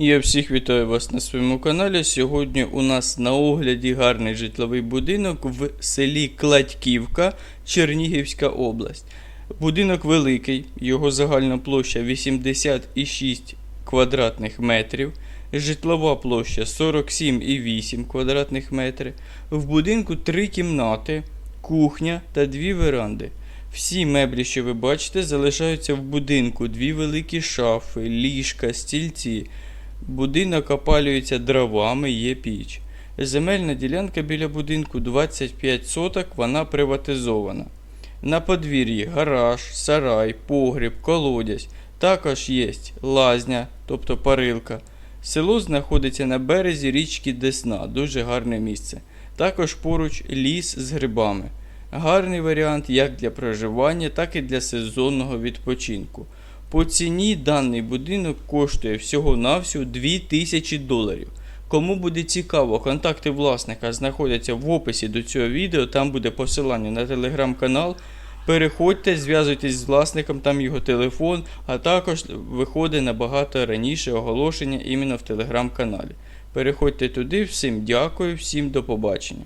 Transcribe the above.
Я всіх вітаю вас на своєму каналі. Сьогодні у нас на огляді гарний житловий будинок в селі Кладьківка, Чернігівська область. Будинок великий, його загальна площа 86 квадратних метрів, житлова площа 47,8 квадратних метрів. В будинку три кімнати, кухня та дві веранди. Всі меблі, що ви бачите, залишаються в будинку. Дві великі шафи, ліжка, стільці. Будинок опалюється дровами, є піч. Земельна ділянка біля будинку 25 соток, вона приватизована. На подвір'ї гараж, сарай, погріб, колодязь. Також є лазня, тобто парилка. Село знаходиться на березі річки Десна, дуже гарне місце. Також поруч ліс з грибами. Гарний варіант як для проживання, так і для сезонного відпочинку. По ціні даний будинок коштує всього-навсього 2000 доларів. Кому буде цікаво, контакти власника знаходяться в описі до цього відео, там буде посилання на телеграм-канал. Переходьте, зв'язуйтесь з власником, там його телефон, а також виходить набагато раніше оголошення іменно в телеграм-каналі. Переходьте туди, всім дякую, всім до побачення.